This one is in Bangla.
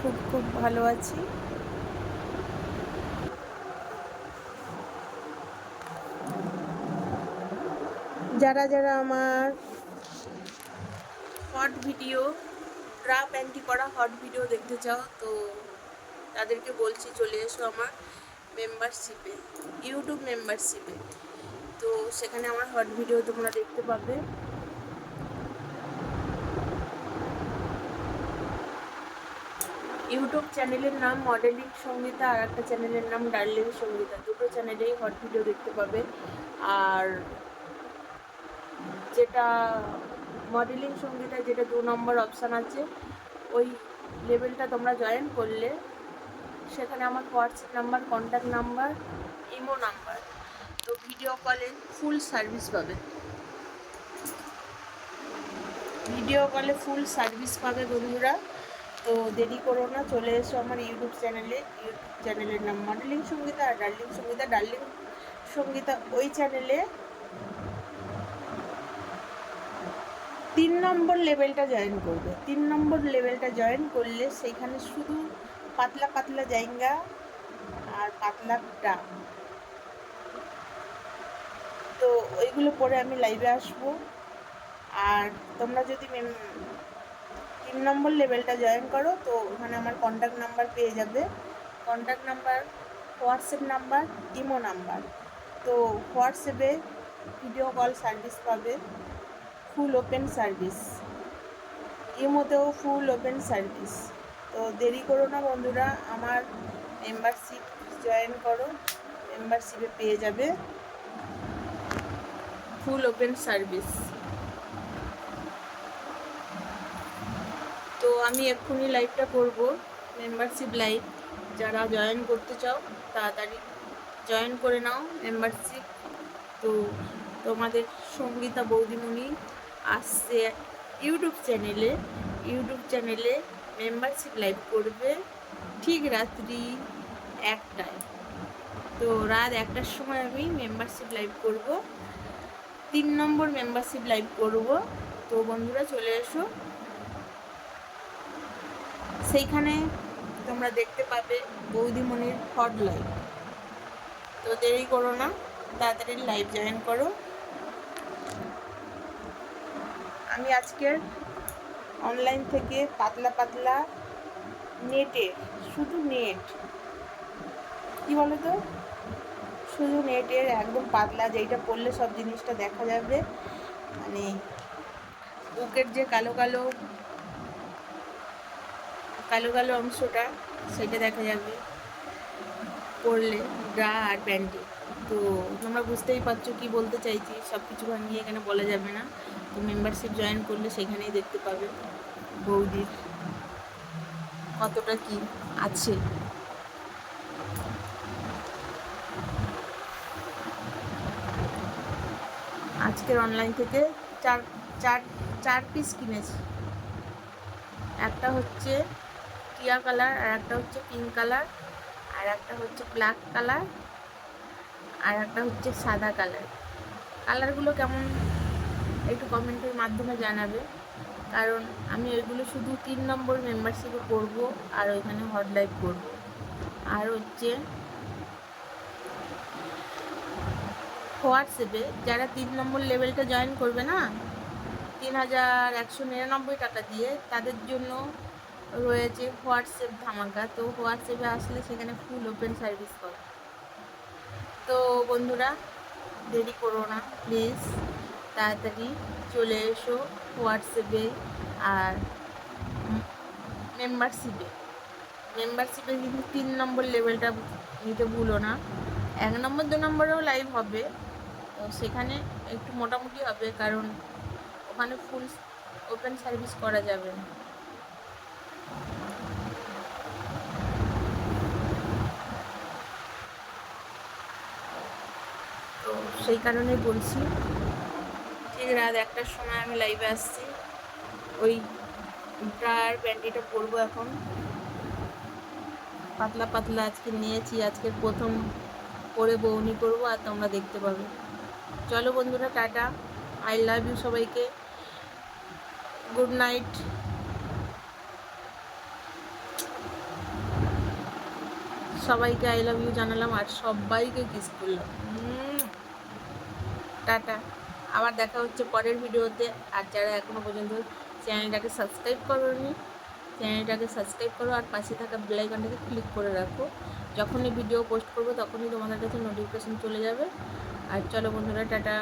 খুব খুব ভালো আছি। যারা যারা আমার হট ভিডিও ড্রা প্যান্টি করা হট ভিডিও দেখতে চাও, তো তাদেরকে বলছি চলে এসো আমার মেম্বারশিপে ইউটিউব মেম্বারশিপে তো সেখানে আমার হট ভিডিও তোমরা দেখতে পাবে। ইউটিউব চ্যানেলের নাম মডেলিং সঙ্গীতা, আর একটা চ্যানেলের নাম ডার্লিং সঙ্গীতা। দুটো চ্যানেলেই হট ভিডিও দেখতে পাবে আর যেটা মডেলিং সঙ্গীতা, যেটা দু নম্বর অপশান আছে, ওই লেভেলটা তোমরা জয়েন করলে সেখানে আমার WhatsApp number contact number imo number তো ভিডিও কলে ফুল সার্ভিস পাবে। ভিডিও কলে ফুল সার্ভিস পাবে বন্ধুরা তো দেরি করো না, চলে এসো আমার ইউটিউব চ্যানেলে ইউটিউব চ্যানেলের নাম মডেলিং সঙ্গীতা আর ডার্লিং সঙ্গীতা ডার্লিং সঙ্গীতা ওই চ্যানেলে তিন নম্বর লেভেলটা জয়েন করবে। তিন নম্বর লেভেলটা জয়েন করলে সেইখানে শুধু পাতলা পাতলা জায়গা আর পাতলা ডাক তো ওইগুলো পরে আমি লাইভে আসব। আর তোমরা যদি তিন নম্বর লেভেলটা জয়েন করো, তো ওখানে আমার কন্ট্যাক্ট নাম্বার পেয়ে যাবে। Contact number WhatsApp number imo number তো হোয়াটসঅ্যাপে ভিডিও কল সার্ভিস পাবে ফুল ওপেন সার্ভিস ইমোতেও ফুল ওপেন সার্ভিস তো দেরি করো না বন্ধুরা, আমার মেম্বারশিপ জয়েন করো মেম্বারশিপে পেয়ে যাবে। ফুল ওপেন সার্ভিস তো আমি এক্ষুনি লাইভটা করব মেম্বারশিপ লাইভ যারা জয়েন করতে চাও, তাড়াতাড়ি জয়েন করে নাও মেম্বারশিপ তো তোমাদের সঙ্গীতা বৌদিমণি আসছে ইউটিউব চ্যানেলে ইউটিউব চ্যানেলে মেম্বারশিপ লাইভ করবে ঠিক রাত্রি একটায়। তো রাত একটার সময় আমি মেম্বারশিপ লাইভ করব। তিন নম্বর মেম্বারশিপ লাইভ করব। তো বন্ধুরা চলে এসো। সেইখানে তোমরা দেখতে পাবে বৌদিমণির হট লাইভ তো দেরি করো না, তাড়াতাড়ি লাইভ জয়েন করো। আমি আজকের অনলাইন থেকে পাতলা পাতলা নেটে শুধু নেট কি বলো তো শুধু নেটের একদম পাতলা যেইটা পড়লে সব জিনিসটা দেখা যাবে। মানে বুকের যে কালো কালো কালো কালো অংশটা সেটা দেখা যাবে। পরলে ব্রা আর প্যান্টে। তো তোমরা বুঝতেই পারছ কি বলতে চাইছি সব কিছু ভাঙিয়ে এখানে বলা যাবে না। তো মেম্বারশিপ জয়েন করলে সেখানেই দেখতে পাবে বৌদির কতটা কি আছে। আজকের অনলাইন থেকে চার চার চার পিস কিনেছি। একটা হচ্ছে টিয়া কালার আর একটা হচ্ছে পিঙ্ক কালার আর একটা হচ্ছে ব্ল্যাক কালার আর একটা হচ্ছে সাদা কালার কালারগুলো কেমন একটু কমেন্টের মাধ্যমে জানাবে, কারণ আমি ওইগুলো শুধু তিন নম্বর মেম্বারশিপে করব, আর ওইখানে হট লাইভ করব। আর হচ্ছে হোয়াটসঅ্যাপে যারা তিন নম্বর লেভেলটা জয়েন করবে না, তিন হাজার একশো নিরানব্বই টাকা দিয়ে তাদের জন্য রয়েছে হোয়াটসঅ্যাপ ধামাকা। তো হোয়াটসঅ্যাপে আসলে সেখানে ফুল ওপেন সার্ভিস করে। তো বন্ধুরা, দেরি করো না প্লিজ তাড়াতাড়ি চলে এসো হোয়াটসঅ্যাপে আর মেম্বারশিপে মেম্বারশিপে কিন্তু তিন নম্বর লেভেলটা নিতে ভুলো না। এক নম্বর, দু নম্বরেও লাইভ হবে। তো সেখানে একটু মোটামুটি হবে, কারণ ওখানে ফুল ওপেন সার্ভিস করা যাবে না। তো সেই কারণে বলছি, ঠিক রাত একটার সময় আমি লাইভে আসছি। ওই ড্রায়ার প্যান্টিটা পরবো এখন। পাতলা পাতলা আজকে নিয়েছি আজকের প্রথম পরে বৌনি করব, আর তোমরা দেখতে পাবে। চলো বন্ধুরা, টাটা। আই লাভ ইউ সবাইকে। গুড নাইট সবাইকে আই লাভ ইউ জানালাম, আর সবাইকে কিস করলাম। টাটা। আবার দেখা হচ্ছে পরের ভিডিওতে। আর যারা এখনও পর্যন্ত চ্যানেলটাকে সাবস্ক্রাইব করোনি, চ্যানেলটাকে সাবস্ক্রাইব করো আর পাশে থাকা বেলাইকনটাকে ক্লিক করে রাখো। যখনই ভিডিও পোস্ট করব, তখনই তোমাদের কাছে নোটিফিকেশন চলে যাবে। আর চলো বন্ধুরা, টাটা।